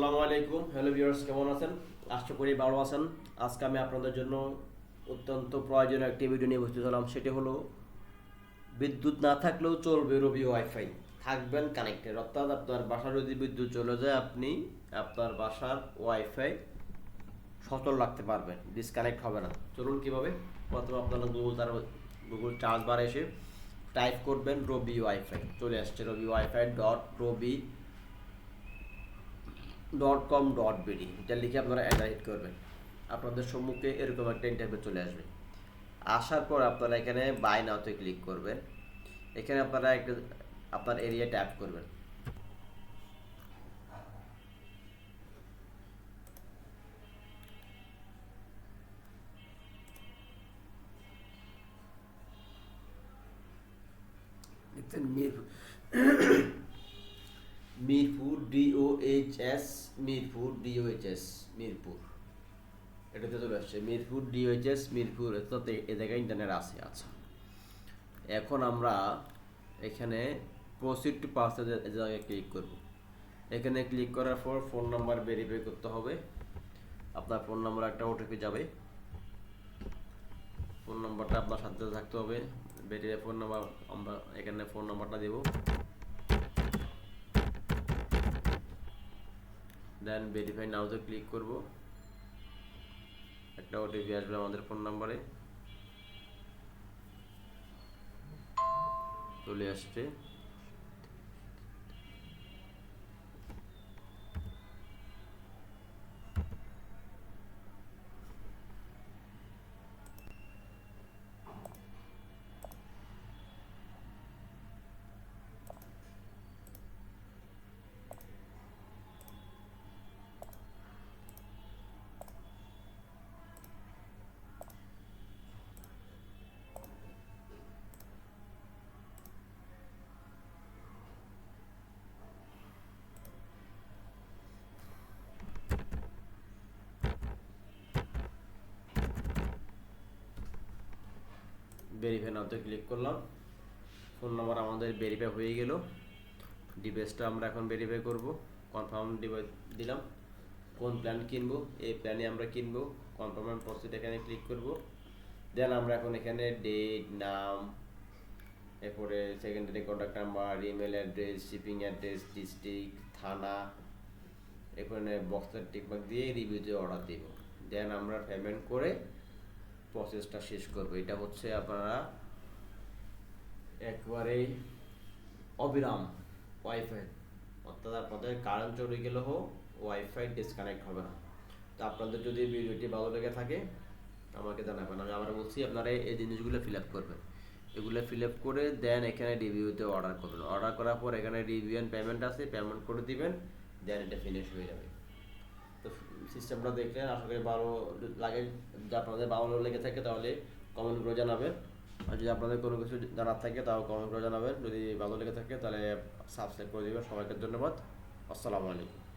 আসসালামু আলাইকুম। Hello viewers কেমন আছেন? আশা করি ভালো আছেন। আজকে আমি আপনাদের জন্য অত্যন্ত প্রয়োজনীয় একটি ভিডিও নিয়ে উপস্থিত হলাম। সেটি হলো, বিদ্যুৎ না থাকলেও চলবে রবি ওয়াইফাই থাকবেন কানেক্টেড অর্থাৎ আপনার বাসার যদি বিদ্যুৎ চলে যায়, আপনি আপনার বাসার ওয়াইফাই সচল রাখতে পারবেন। ডিসকানেক্ট হবে না। চলুন কীভাবে? প্রথমে আপনারা গুগল তার গুগল চার্জ বার এসে টাইপ করবেন রবি ওয়াইফাই চলে আসছে Robi WiFi dot Robi dot com dot BD এটা লিখে আপনারা হিট করবেন। আপনাদের সম্মুখে এরকম একটা ইন্টারভিউ চলে আসবে। আসার পর আপনারা এখানে বাই নাওতে ক্লিক করবেন। এখানে আপনারা একটা, আপনার এরিয়া ট্যাপ করবেন। দেখছেন মিরপুর মিরপুর ডিওএইচএস মিরপুর ডিওএইচএস মিরপুর। এটাতে চলে আসছে মিরপুর ডিওএইচএস মিরপুর এটাতে এ জায়গায় ইন্টারনেট আছে আচ্ছা। এখন আমরা এখানে প্রসিড টু পাসে জায়গায় ক্লিক করব। এখানে ক্লিক করার পর ফোন নাম্বার ভেরিফাই করতে হবে। আপনার ফোন নাম্বার একটা ওটিপি যাবে। ফোন নাম্বারটা আপনার সাথে থাকতে হবে। ভেরিফাই ফোন নাম্বার আমরা এখানে ফোন নাম্বারটা দেবো। দেন ভেরিফাই নাওতে ক্লিক করব। একটা ওটিপি আসবে আমাদের ফোন নাম্বারে চলে আসছে। ভেরিফাই নাওতে ক্লিক করলাম। ফোন নাম্বার আমাদের ভেরিফাই হয়ে গেল। ডিভাইসটা আমরা এখন ভেরিফাই করব। কনফার্ম ডিভাইস দিলাম। কোন প্ল্যান কিনবো? এই প্ল্যানে আমরা কিনবো। কনফার্ম প্রসিড এখানে ক্লিক করব। দেন আমরা এখন এখানে ডেট নাম, এরপরে secondary contact number email address shipping address district থানা, এখানে বক্সের টিকমার্ক দিয়ে রিভিউতে অর্ডার দিব। দেন আমরা পেমেন্ট করে প্রসেসটা শেষ করব। এটা হচ্ছে আপনারা একবারেই অবিরাম ওয়াইফাই অর্থাৎ আপনাদের কারেন্ট চলে গেলেও ওয়াইফাই ডিসকানেক্ট হবে না। তো আপনাদের যদি ভিডিওটি ভালো লেগে থাকে আমাকে জানাবেন। আমি আবার বলছি, আপনারা এই জিনিসগুলো ফিল আপ করবেন। এগুলো ফিল আপ করে দেন এখানে রিভিউতে অর্ডার করবেন। অর্ডার করার পর এখানে রিভিউ অ্যান্ড পেমেন্ট আছে পেমেন্ট করে দিবেন দেন এটা ফিনিশ হয়ে যাবে। সিস্টেমটা দেখলেন, আশা করি ভালো লাগে। যদি আপনাদের ভালো লেগে থাকে তাহলে কমেন্ট করে জানাবেন। আর যদি আপনাদের কোনো কিছু জানার থাকে তাও কমেন্ট করে জানাবেন। যদি ভালো লেগে থাকে তাহলে সাবস্ক্রাইব করে দেবেন। সবাইকে ধন্যবাদ। আসসালামু আলাইকুম।